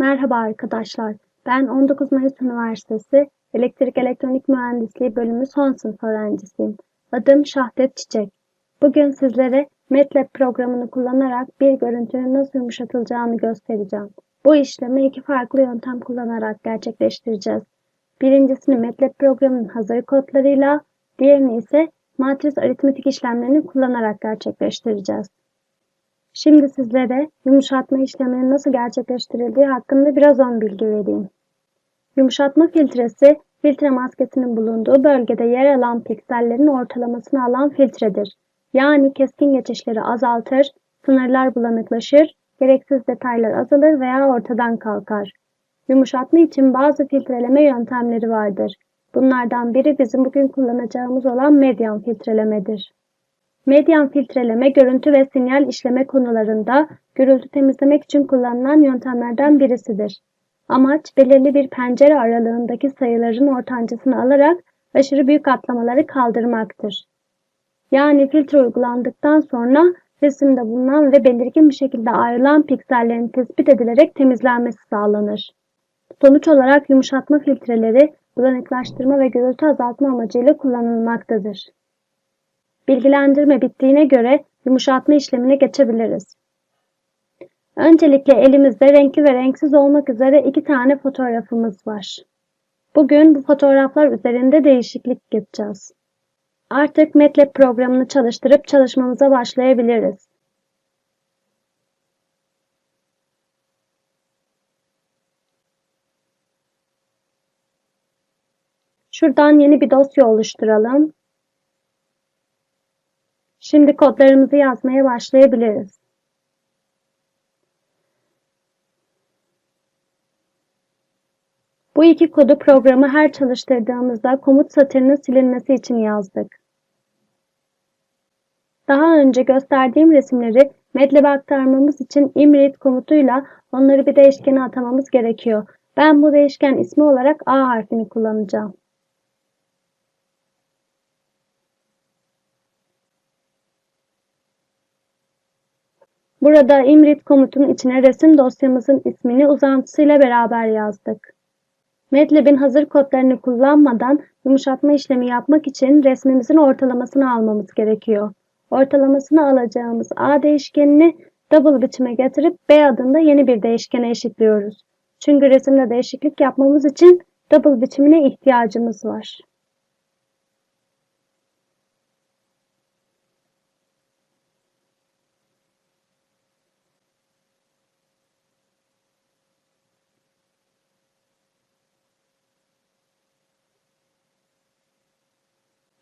Merhaba arkadaşlar. Ben 19 Mayıs Üniversitesi Elektrik Elektronik Mühendisliği bölümü son sınıf öğrencisiyim. Adım Şahdet Çiçek. Bugün sizlere MATLAB programını kullanarak bir görüntünün nasıl yumuşatılacağını göstereceğim. Bu işlemi iki farklı yöntem kullanarak gerçekleştireceğiz. Birincisini MATLAB programının hazır kodlarıyla, diğerini ise matris aritmetik işlemlerini kullanarak gerçekleştireceğiz. Şimdi sizlere yumuşatma işleminin nasıl gerçekleştirildiği hakkında biraz ön bilgi vereyim. Yumuşatma filtresi, filtre maskesinin bulunduğu bölgede yer alan piksellerin ortalamasını alan filtredir. Yani keskin geçişleri azaltır, sınırlar bulanıklaşır, gereksiz detaylar azalır veya ortadan kalkar. Yumuşatma için bazı filtreleme yöntemleri vardır. Bunlardan biri bizim bugün kullanacağımız olan medyan filtrelemedir. Medyan filtreleme, görüntü ve sinyal işleme konularında gürültü temizlemek için kullanılan yöntemlerden birisidir. Amaç belirli bir pencere aralığındaki sayıların ortancasını alarak aşırı büyük atlamaları kaldırmaktır. Yani filtre uygulandıktan sonra resimde bulunan ve belirgin bir şekilde ayrılan piksellerin tespit edilerek temizlenmesi sağlanır. Sonuç olarak yumuşatma filtreleri bulanıklaştırma ve gürültü azaltma amacıyla kullanılmaktadır. Bilgilendirme bittiğine göre yumuşatma işlemine geçebiliriz. Öncelikle elimizde renkli ve renksiz olmak üzere iki tane fotoğrafımız var. Bugün bu fotoğraflar üzerinde değişiklik yapacağız. Artık MATLAB programını çalıştırıp çalışmamıza başlayabiliriz. Şuradan yeni bir dosya oluşturalım. Şimdi kodlarımızı yazmaya başlayabiliriz. Bu iki kodu programı her çalıştırdığımızda komut satırının silinmesi için yazdık. Daha önce gösterdiğim resimleri MATLAB'e aktarmamız için imread komutuyla onları bir değişkene atamamız gerekiyor. Ben bu değişken ismi olarak A harfini kullanacağım. Burada imread komutunun içine resim dosyamızın ismini uzantısıyla beraber yazdık. MATLAB'in hazır kodlarını kullanmadan yumuşatma işlemi yapmak için resmimizin ortalamasını almamız gerekiyor. Ortalamasını alacağımız A değişkenini double biçime getirip B adında yeni bir değişkene eşitliyoruz. Çünkü resimde değişiklik yapmamız için double biçimine ihtiyacımız var.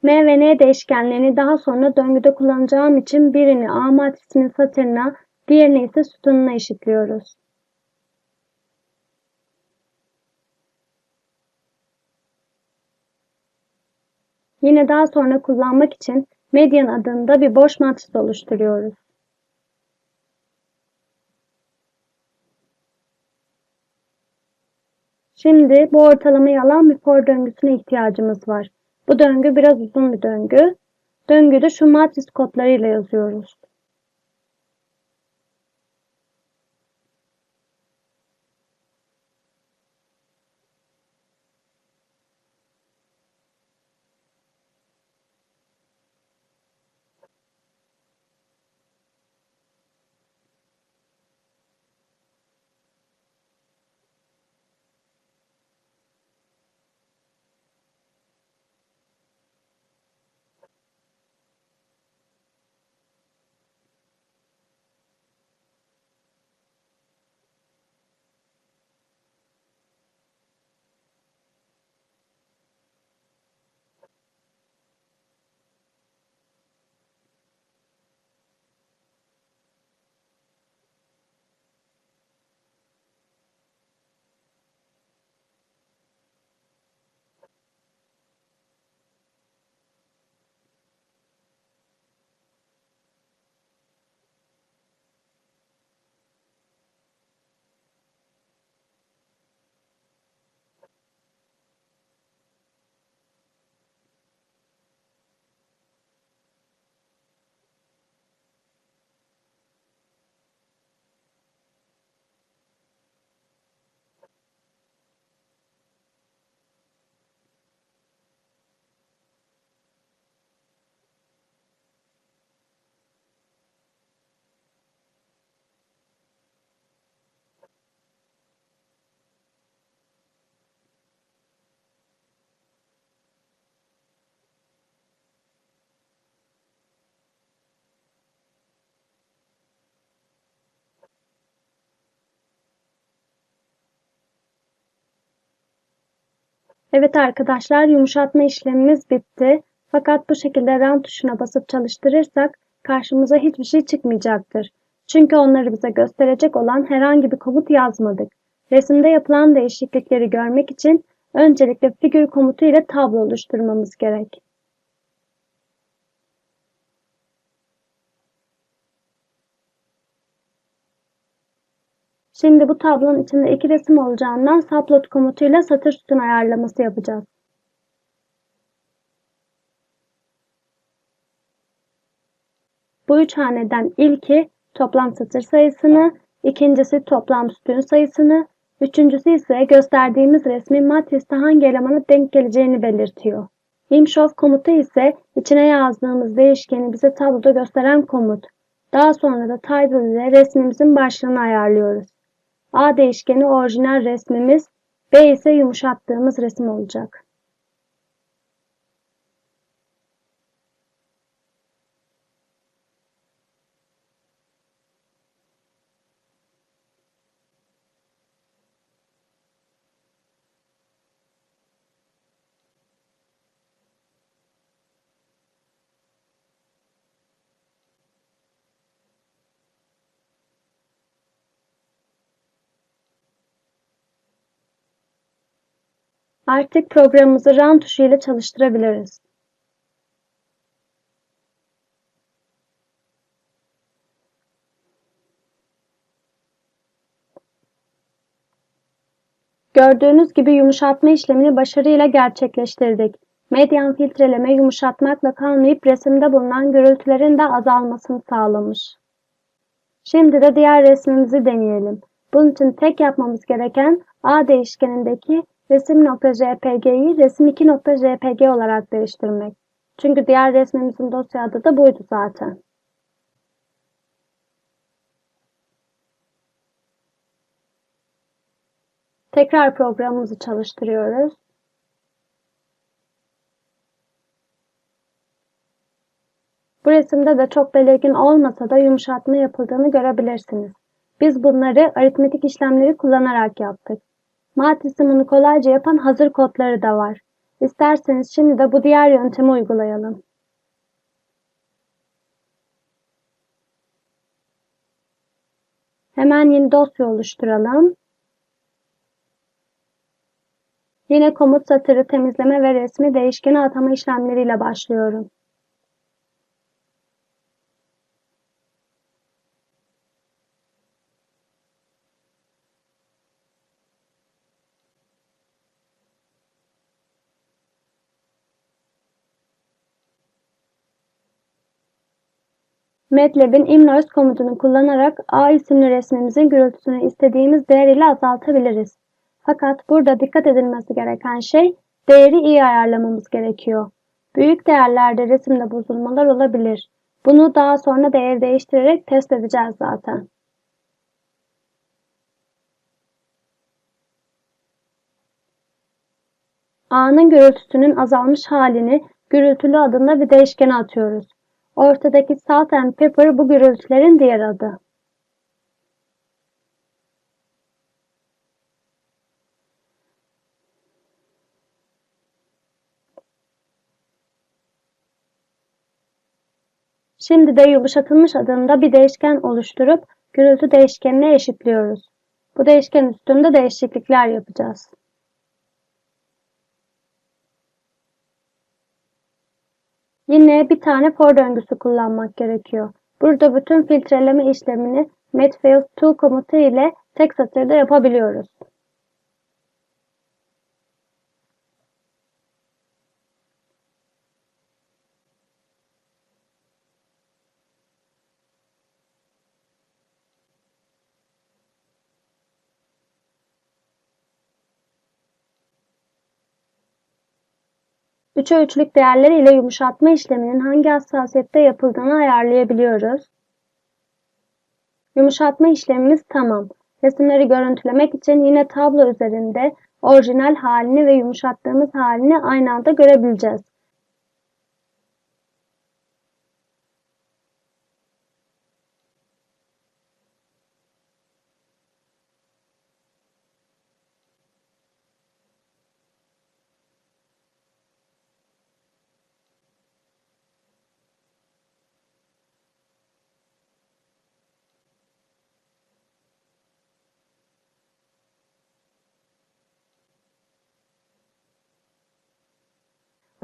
M ve N değişkenlerini daha sonra döngüde kullanacağım için birini A matrisinin satırına, diğerini ise sütununa eşitliyoruz. Yine daha sonra kullanmak için median adında bir boş matris oluşturuyoruz. Şimdi bu ortalamayı alan bir for döngüsüne ihtiyacımız var. Bu döngü biraz uzun bir döngü. Döngüde şu matris kodlarıyla yazıyoruz. Evet arkadaşlar yumuşatma işlemimiz bitti. Fakat bu şekilde run tuşuna basıp çalıştırırsak karşımıza hiçbir şey çıkmayacaktır. Çünkü onları bize gösterecek olan herhangi bir komut yazmadık. Resimde yapılan değişiklikleri görmek için öncelikle figür komutu ile tablo oluşturmamız gerek. Şimdi bu tablonun içinde iki resim olacağından subplot komutuyla satır sütun ayarlaması yapacağız. Bu üç haneden ilki toplam satır sayısını, ikincisi toplam sütun sayısını, üçüncüsü ise gösterdiğimiz resmin matriste hangi elemana denk geleceğini belirtiyor. Imshow komutu ise içine yazdığımız değişkeni bize tabloda gösteren komut. Daha sonra da title ile resmimizin başlığını ayarlıyoruz. A değişkeni orijinal resmimiz, B ise yumuşattığımız resim olacak. Artık programımızı Run tuşu ile çalıştırabiliriz. Gördüğünüz gibi yumuşatma işlemini başarıyla gerçekleştirdik. Medyan filtreleme yumuşatmakla kalmayıp resimde bulunan gürültülerin de azalmasını sağlamış. Şimdi de diğer resmimizi deneyelim. Bunun için tek yapmamız gereken A değişkenindeki resim.jpg'yi resim2.jpg olarak değiştirmek. Çünkü diğer resmimizin dosya adı da buydu zaten. Tekrar programımızı çalıştırıyoruz. Bu resimde de çok belirgin olmasa da yumuşatma yapıldığını görebilirsiniz. Biz bunları aritmetik işlemleri kullanarak yaptık. Matrisin bunu kolayca yapan hazır kodları da var. İsterseniz şimdi de bu diğer yöntemi uygulayalım. Hemen yeni dosya oluşturalım. Yine komut satırı temizleme ve resmi değişkeni atama işlemleriyle başlıyorum. MATLAB'in imnoise komutunu kullanarak A isimli resmimizin gürültüsünü istediğimiz değer ile azaltabiliriz. Fakat burada dikkat edilmesi gereken şey değeri iyi ayarlamamız gerekiyor. Büyük değerlerde resimde bozulmalar olabilir. Bunu daha sonra değer değiştirerek test edeceğiz zaten. A'nın gürültüsünün azalmış halini gürültülü adında bir değişkene atıyoruz. Ortadaki salt and pepper bu gürültülerin diğer adı. Şimdi de yumuşatılmış adında bir değişken oluşturup gürültü değişkenine eşitliyoruz. Bu değişken üstünde değişiklikler yapacağız. Yine bir tane for döngüsü kullanmak gerekiyor. Burada bütün filtreleme işlemini Matfield to komutu ile tek satırda yapabiliyoruz. Üçe üçlük değerleri ile yumuşatma işleminin hangi hassasiyette yapıldığını ayarlayabiliyoruz. Yumuşatma işlemimiz tamam. Resimleri görüntülemek için yine tablo üzerinde orijinal halini ve yumuşattığımız halini aynı anda görebileceğiz.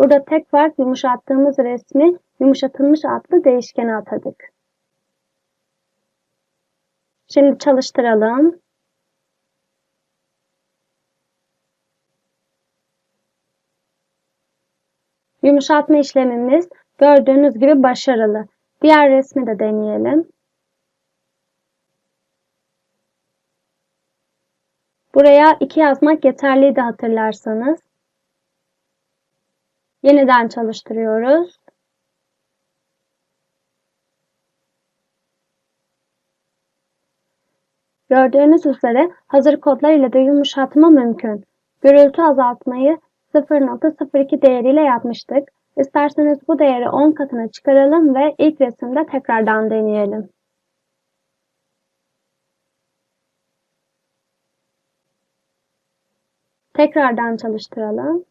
Burada tek fark yumuşattığımız resmi yumuşatılmış adlı değişkene atadık. Şimdi çalıştıralım. Yumuşatma işlemimiz gördüğünüz gibi başarılı. Diğer resmi de deneyelim. Buraya 2 yazmak yeterliydi hatırlarsanız. Yeniden çalıştırıyoruz. Gördüğünüz üzere hazır kodlar ile de yumuşatma mümkün. Gürültü azaltmayı 0.02 değeriyle yapmıştık. İsterseniz bu değeri 10 katına çıkaralım ve ilk resimde tekrardan deneyelim. Tekrardan çalıştıralım.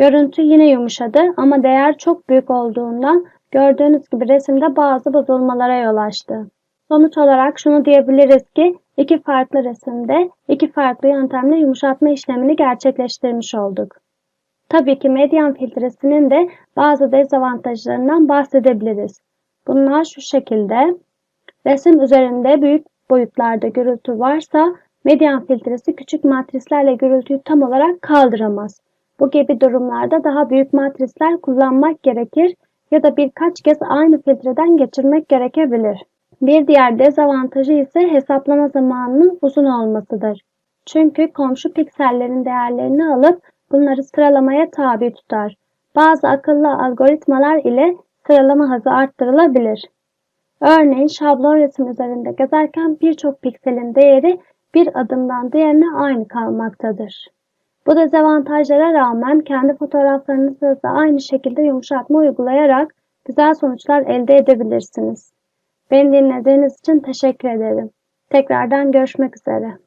Görüntü yine yumuşadı ama değer çok büyük olduğundan gördüğünüz gibi resimde bazı bozulmalara yol açtı. Sonuç olarak şunu diyebiliriz ki iki farklı resimde iki farklı yöntemle yumuşatma işlemini gerçekleştirmiş olduk. Tabii ki medyan filtresinin de bazı dezavantajlarından bahsedebiliriz. Bunlar şu şekilde. Resim üzerinde büyük boyutlarda gürültü varsa medyan filtresi küçük matrislerle gürültüyü tam olarak kaldıramaz. Bu gibi durumlarda daha büyük matrisler kullanmak gerekir ya da birkaç kez aynı filtreden geçirmek gerekebilir. Bir diğer dezavantajı ise hesaplama zamanının uzun olmasıdır. Çünkü komşu piksellerin değerlerini alıp bunları sıralamaya tabi tutar. Bazı akıllı algoritmalar ile sıralama hızı arttırılabilir. Örneğin şablon resim üzerinde gezerken birçok pikselin değeri bir adımdan diğerine aynı kalmaktadır. Bu dezavantajlara rağmen kendi fotoğraflarınızda da aynı şekilde yumuşatma uygulayarak güzel sonuçlar elde edebilirsiniz. Beni dinlediğiniz için teşekkür ederim. Tekrardan görüşmek üzere.